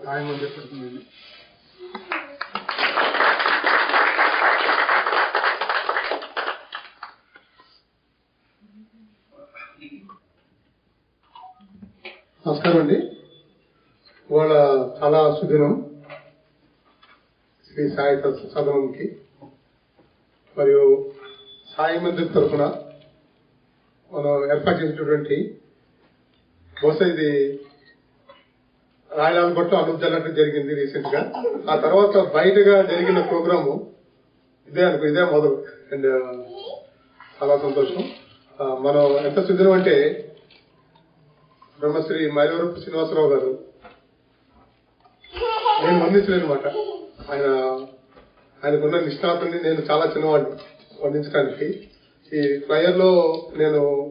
సాయం అని నమస్కారం అండి. ఇవాళ చాలా సుదినం శ్రీ సాయి సదనంకి మరియు సాయి మందిర్ తరఫున మనం ఏర్పాటు చేసినటువంటి బహుశా ఇది రాయలాల్ భట్టు అనూప్ జరిగింది రీసెంట్గా. ఆ తర్వాత బయటగా జరిగిన ప్రోగ్రాము ఇదే అనుకో ఇదే మొదలు. అండ్ చాలా సంతోషం. మనం ఎంత చూద్దాం అంటే బ్రహ్మశ్రీ మైలవరపు శ్రీనివాసరావు గారు. నేను వర్ణించలేను అనమాట ఆయన ఆయనకున్న నిష్ణాతుని నేను చాలా చిన్నవాడిని వర్ణించడానికి ఈ ఫ్లయర్లో నేను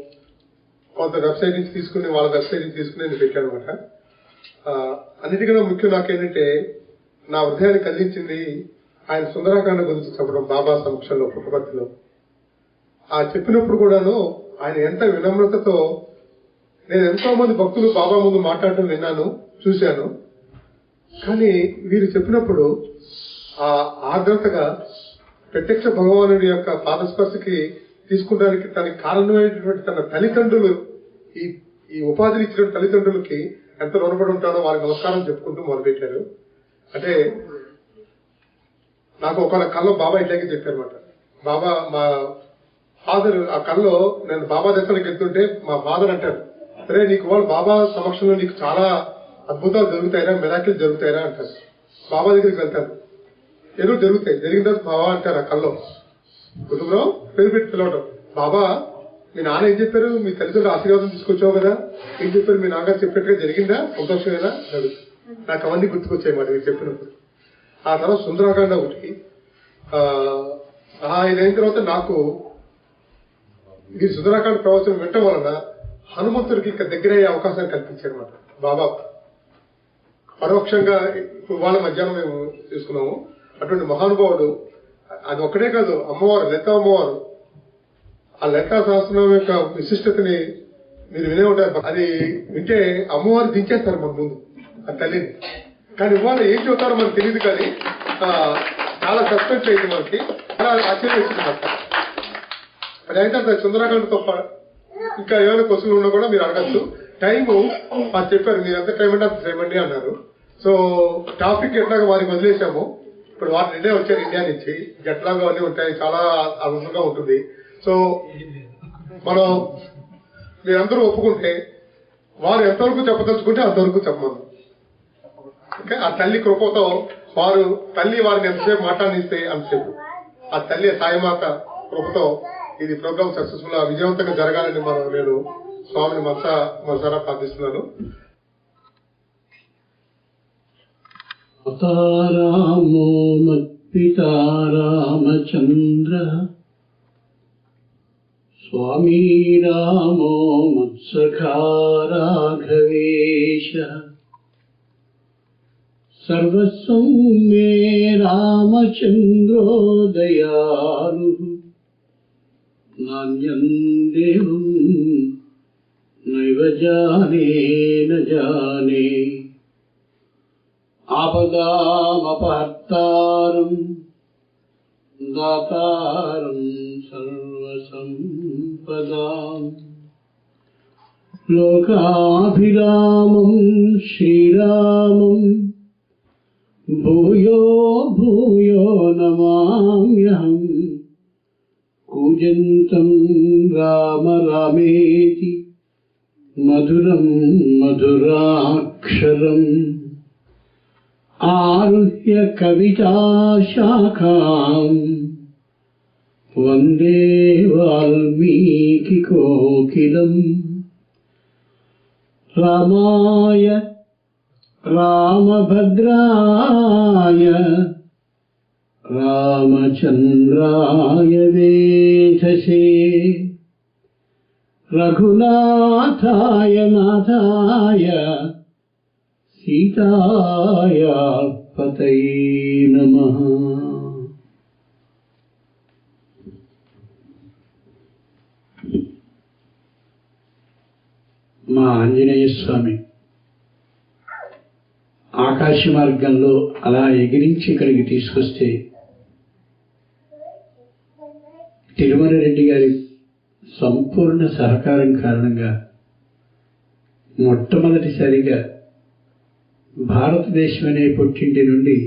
కొంత వెబ్సైట్ నుంచి తీసుకుని వాళ్ళ వెబ్సైట్ నుంచి తీసుకుని నేను పెట్టాను అనమాట అన్నిటికన్నా ముఖ్యం నాకేంటంటే నా హృదయాన్ని కలిగించింది ఆయన సుందరాకాండ గురించి చెప్పడం బాబా సమక్షంలో పుట్టపర్తిలో. ఆ చెప్పినప్పుడు కూడాను ఆయన ఎంత వినమ్రతతో నేను ఎంతో మంది భక్తులు బాబా ముందు మాట్లాడటం విన్నాను చూశాను. కానీ వీరు చెప్పినప్పుడు ఆ ఆర్ద్రతగా ప్రత్యక్ష భగవానుడి యొక్క పాదస్పర్శకి తీసుకోవడానికి తనకి కారణమైనటువంటి తన తల్లిదండ్రులు ఈ ఈ ఉపాధిని ఇచ్చిన తల్లిదండ్రులకి ఎంత రుణపడి ఉంటాడో వారికి నమస్కారం చెప్పుకుంటూ మొదలుపెట్టారు. అంటే నాకు ఒక కళ్ళలో బాబా ఇట్లాగే చెప్పారనమాట బాబా మా ఫాదర్ ఆ కళ్ళలో నేను బాబా దగ్గరికి వెళ్తుంటే మా ఫాదర్ అంటారు సరే నీకు వాళ్ళు బాబా సమక్షంలో నీకు చాలా అద్భుతాలు జరుగుతాయా మెరాకిల్ జరుగుతాయా అంటారు. బాబా దగ్గరికి వెళ్తారు. ఏదో జరుగుతాయి. జరిగిన తర్వాత బాబా అంటారు ఆ కల్లో కుటుంబం పేరు పెట్టి పిలవటం. బాబా మీ నాన్న ఏం చెప్పారు? మీ తల్లిదండ్రులు ఆశీర్వాదం తీసుకొచ్చావు కదా? ఏం చెప్పారు? మీ నాన్నగారు చెప్పినట్టుగా జరిగిందా? సంతోషమేనా అడుగు నాకు అవన్నీ గుర్తుకొచ్చాయి మాట మీరు చెప్పినప్పుడు. ఆ తర్వాత సుందరాకాండ ఒకటి. ఆ, ఇదైన తర్వాత నాకు ఈ సుందరాకాండ ప్రవచనం వినటం వలన హనుమంతుడికి ఇక్కడ దగ్గర అయ్యే అవకాశాన్ని కల్పించారు అనమాట బాబా పరోక్షంగా ఇప్పుడు వాళ్ళ మధ్యాహ్నం మేము తీసుకున్నాము అటువంటి మహానుభావుడు అది ఒక్కటే కాదు అమ్మవారు లత అమ్మవారు ఆ లలితా సహస్రనామం యొక్క విశిష్టతని మీరు వినే ఉంటారు. అది వింటే అమ్మవారు దించేస్తారు మన ముందు. ఆ తల్లిని. కానీ ఇవాళ ఏం చెబుతారో మనకు తెలియదు కానీ చాలా సస్పెన్స్ అయింది మనకి. చాలా ఆశ్చర్యం అది అయితే అంత సుందరాకాండ తప్ప ఇంకా ఏమైనా క్వశ్చన్లు ఉన్నా కూడా మీరు అడగచ్చు. టైము అది చెప్పారు. మీరు ఎంత టైం అంటే అంత టైం అండి అన్నారు. సో టాపిక్ ఎట్లాగా వారికి వదిలేశాము ఇప్పుడు వారు నిన్నే వచ్చారు ఇండియా నుంచి. జట్లాగా అన్నీ ఉంటాయి. చాలా అద్భుతంగా ఉంటుంది. సో మనం మీరందరూ ఒప్పుకుంటే వారు ఎంతవరకు చెప్పదలుచుకుంటే అంతవరకు చెప్పమను. ఓకే? ఆ తల్లి కృపతో వారు తల్లి వారిని ఎంతసేపు మాట్లాడిస్తే అంతసేపు. ఆ తల్లి సాయిమాత కృపతో ఇది ప్రోగ్రామ్ సక్సెస్ఫుల్గా విజయవంతంగా జరగాలని మనం నేను స్వామిని మనస మనసారా ప్రార్థిస్తున్నాను. అతారామో स्वामी रामो मत्सखा सर्वस्वं मे रामचन्द्रो दयालुः नान्यं देवं नैव जाने न जाने। आपदामपहर्तारं दातारं सर्वसम् सम्पदाम् लोकाभिरामम् श्रीरामम्। भूयो भूयो नमाम्यहम्। कूजन्तम् राम रामेति मधुरम् मधुराक्षरम्। आरुह्य कविता शाखाम् वन्दे वाल्मीकिकोकिलम् रामाय रामभद्राय रामचन्द्राय वेधसे रघुनाथाय नाथाय सीताय पतये नमः ఆంజనేయ స్వామి. ఆకాశ మార్గంలో అలా ఎగిరించి ఇక్కడికి తీసుకొస్తే తిరుమల రెడ్డి గారి సంపూర్ణ సహకారం కారణంగా మొట్టమొదటిసారిగా భారతదేశం అనే పుట్టింటి నుండి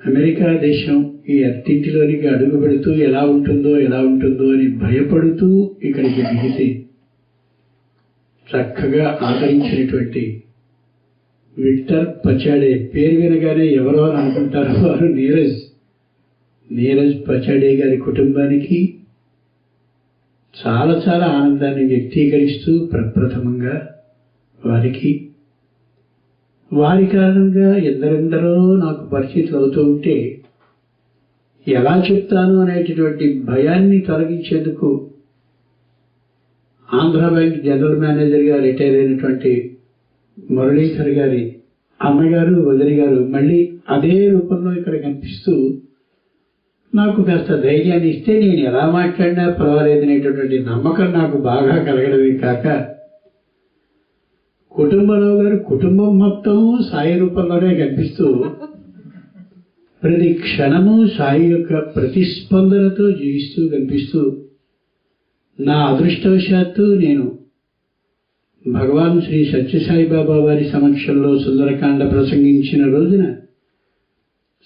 అమెరికా దేశం ఈ అత్తింటిలోనికి అడుగు పెడుతూ ఎలా ఉంటుందో ఎలా ఉంటుందో అని భయపడుతూ ఇక్కడికి దిగితే చక్కగా ఆదరించినటువంటి విక్టర్ పచాడే పేరు వినగానే ఎవరో అని అనుకుంటారు వారు నీరజ్. నీరజ్ పచాడే గారి కుటుంబానికి చాలా చాలా ఆనందాన్ని వ్యక్తీకరిస్తూ ప్రప్రథమంగా వారికి వారి కారణంగా ఎందరెందరో నాకు పరిచితులు అవుతూ ఉంటే ఎలా చెప్తాను అనేటటువంటి భయాన్ని తొలగించేందుకు ఆంధ్ర బ్యాంక్ జనరల్ మేనేజర్గా రిటైర్ అయినటువంటి మురళీధర్ గారి అమ్మగారు వదిలి గారు మళ్ళీ అదే రూపంలో ఇక్కడ కనిపిస్తూ నాకు కాస్త ధైర్యాన్ని ఇస్తే నేను ఎలా మాట్లాడినా పర్వాలేదనేటటువంటి నమ్మకం నాకు బాగా కలగడమే కాక కుటుంబంలో గారు కుటుంబం మొత్తం సాయి రూపంలోనే కనిపిస్తూ ప్రతి క్షణము సాయి యొక్క ప్రతిస్పందనతో జీవిస్తూ కనిపిస్తూ నా అదృష్టవశాత్తు నేను భగవాన్ శ్రీ సత్యసాయిబాబా వారి సమక్షంలో సుందరకాండ ప్రసంగించిన రోజున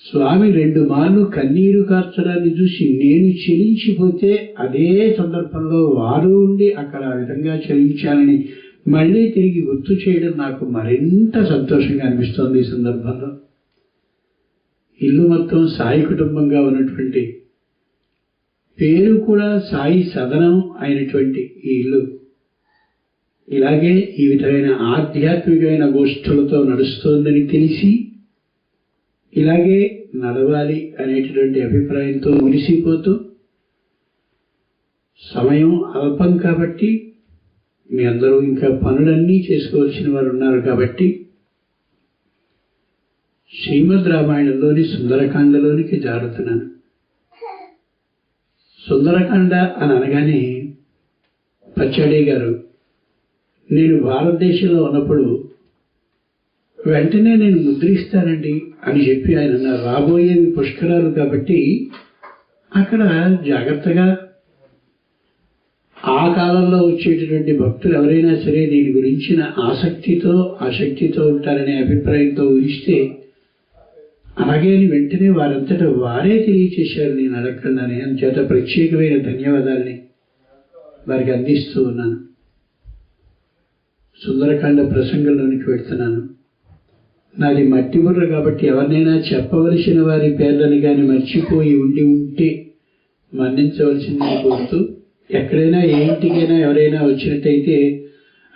స్వామి రెండు మార్లు కన్నీరు కార్చడాన్ని చూసి నేను చెలించిపోతే అదే సందర్భంలో వారు ఉండి అక్కడ ఆ విధంగా చెలించాలని మళ్ళీ తిరిగి గుర్తు చేయడం నాకు మరింత సంతోషంగా అనిపిస్తోంది ఈ సందర్భంలో. ఇల్లు మొత్తం సాయి కుటుంబంగా ఉన్నటువంటి పేరు కూడా సాయి సదనం అయినటువంటి ఈ ఇల్లు. ఇలాగే ఈ విధమైన ఆధ్యాత్మికమైన గోష్ఠులతో నడుస్తోందని తెలిసి ఇలాగే నడవాలి అనేటటువంటి అభిప్రాయంతో మునిసిపోతూ సమయం అల్పం కాబట్టి మీ అందరూ ఇంకా పనులన్నీ చేసుకోవాల్సిన వారు ఉన్నారు కాబట్టి శ్రీమద్ రామాయణంలోని సుందరకాండలోనికి జారుతున్నాను. సుందరకాండ అని అనగానే పచ్చడి గారు నేను భారతదేశంలో ఉన్నప్పుడు వెంటనే నేను ముద్రిస్తానండి అని చెప్పి ఆయన అన్నారు. రాబోయేవి పుష్కరాలు కాబట్టి అక్కడ జాగ్రత్తగా ఆ కాలంలో వచ్చేటటువంటి భక్తులు ఎవరైనా సరే దీని గురించిన ఆసక్తితో ఆసక్తితో ఉంటారనే అభిప్రాయంతో ఊహిస్తే అలాగే అని వెంటనే వారంతట వారే తెలియచేశారు నేను అడగకుండానే అంచేత ప్రత్యేకమైన ధన్యవాదాల్ని వారికి అందిస్తూ ఉన్నాను. సుందరకాండ ప్రసంగంలోనికి వెళ్తున్నాను. నాది మట్టి బుర్ర కాబట్టి ఎవరినైనా చెప్పవలసిన వారి పేర్లను కానీ మర్చిపోయి ఉండి ఉంటే మన్నించవలసిందని కోరుతూ ఎక్కడైనా ఏ ఇంటికైనా ఎవరైనా వచ్చినట్టయితే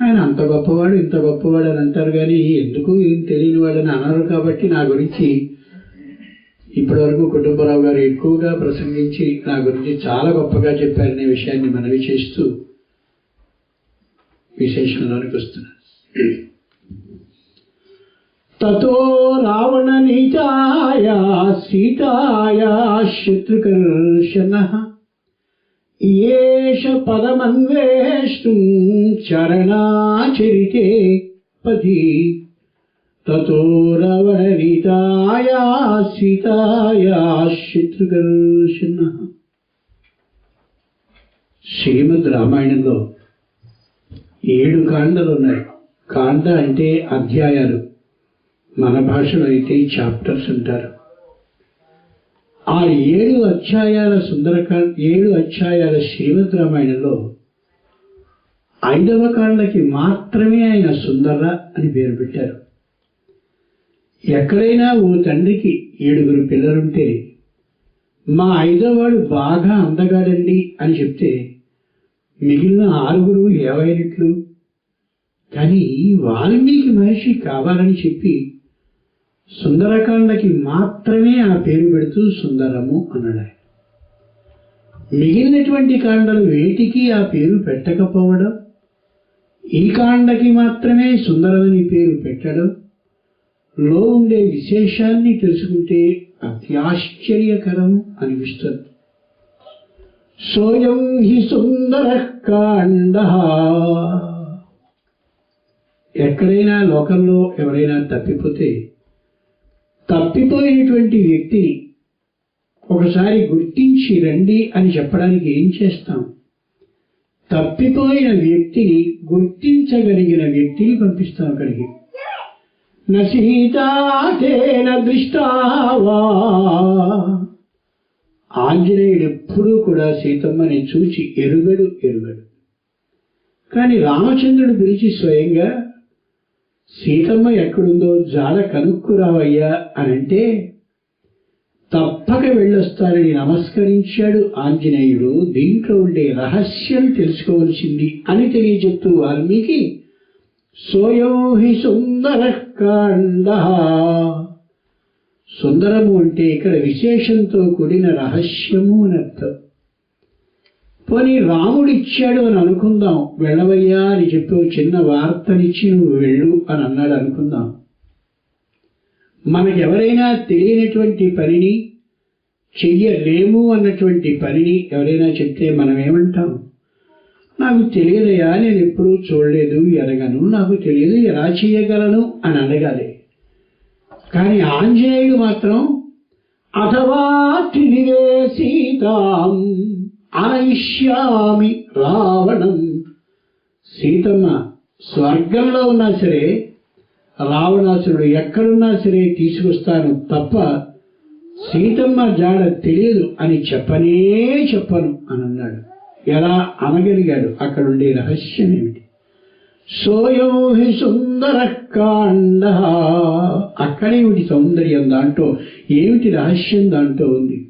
ఆయన అంత గొప్పవాడు ఇంత గొప్పవాడు అని అంటారు కానీ ఎందుకు ఏం తెలియని వాడని అనరు కాబట్టి నా గురించి ఇప్పటివరకు కుటుంబరావు గారు ఎక్కువగా ప్రసంగించి నా గురించి చాలా గొప్పగా చెప్పారనే విషయాన్ని మనవి చేస్తూ విశేషంలోనికి వస్తున్నాను తతో రావణ నీచాయ సీతాయ శత్రుకర్షణ ఏష పదమన్వేష్టుం చరణాచరితే పది తతో రావణరీతాయా శ్రీమద్ రామాయణంలో ఏడు కాండలు ఉన్నాయి. కాండ అంటే అధ్యాయాలు. మన భాషలో అయితే చాప్టర్స్ అంటారు. ఆ ఏడు అధ్యాయాల సుందరకాండ ఏడు అధ్యాయాల శ్రీమద్ రామాయణంలో ఐదవ కాండకి మాత్రమే ఆయన సుందర అని పేరు పెట్టారు. ఎక్కడైనా ఓ తండ్రికి ఏడుగురు పిల్లలుంటే మా ఐదోవాడు బాగా అందగాడండి అని చెప్తే మిగిలిన ఆరుగురు ఏవైనట్లు? కానీ వాల్మీకి మహర్షి కావాలని చెప్పి సుందరకాండకి మాత్రమే ఆ పేరు పెడుతూ సుందరము అన్నాడు మిగిలినటువంటి కాండలు వేటికి ఆ పేరు పెట్టకపోవడం ఈ కాండకి మాత్రమే సుందరమని పేరు పెట్టడం లో ఉండే విశేషాన్ని తెలుసుకుంటే అత్యాశ్చర్యకరం అనిపిస్తుంది. సోయం హి సుందర కాండ. ఎక్కడైనా లోకంలో ఎవరైనా తప్పిపోతే తప్పిపోయినటువంటి వ్యక్తిని ఒకసారి గుర్తించి రండి అని చెప్పడానికి ఏం చేస్తాం? తప్పిపోయిన వ్యక్తిని గుర్తించగలిగిన వ్యక్తిని పంపిస్తాం అక్కడికి. నసీతాతేన దృష్టావా. ఆంజనేయుడు ఎప్పుడూ కూడా సీతమ్మని చూచి ఎరుగడు ఎరుగడు. కానీ రామచంద్రుడు పిలిచి స్వయంగా సీతమ్మ ఎక్కడుందో జాల కనుక్కురావయ్యా అని అంటే తప్పక వెళ్ళొస్తానని నమస్కరించాడు ఆంజనేయుడు. దీంట్లో ఉండే రహస్యం తెలుసుకోవలసింది అని తెలియజెప్తూ వాల్మీకి సోయో హి సుందర కాండ సుందరము అంటే ఇక్కడ విశేషంతో కూడిన రహస్యము అని అర్థం పోనీ రాముడిచ్చాడు అని అనుకుందాం వెళ్ళవయ్యా అని చెప్పి ఓ చిన్న వార్తనిచ్చి నువ్వు వెళ్ళు అని అన్నాడు అనుకుందాం. మనకెవరైనా తెలియనటువంటి పనిని చెయ్యలేము అన్నటువంటి పనిని ఎవరైనా చెప్తే మనం ఏమంటాం నాకు తెలియదయా నేను ఎప్పుడూ చూడలేదు ఎరగను. నాకు తెలియదు ఎలా చేయగలను అని అడగాలి. కానీ ఆంజనేయుడు మాత్రం అథవా తిరిగే సీతాం అనయిష్యామి రావణం. సీతమ్మ స్వర్గంలో ఉన్నా సరే రావణాసురుడు ఎక్కడున్నా సరే తీసుకొస్తాను తప్ప సీతమ్మ జాడ తెలియదు అని చెప్పనే చెప్పను అని అన్నాడు. ఎలా అనగలిగాడు అక్కడుండే రహస్యం ఏమిటి సోయో హి సుందర కాండ అక్కడేమిటి సౌందర్యం దాంట్లో? ఏమిటి రహస్యం దాంట్లో ఉంది?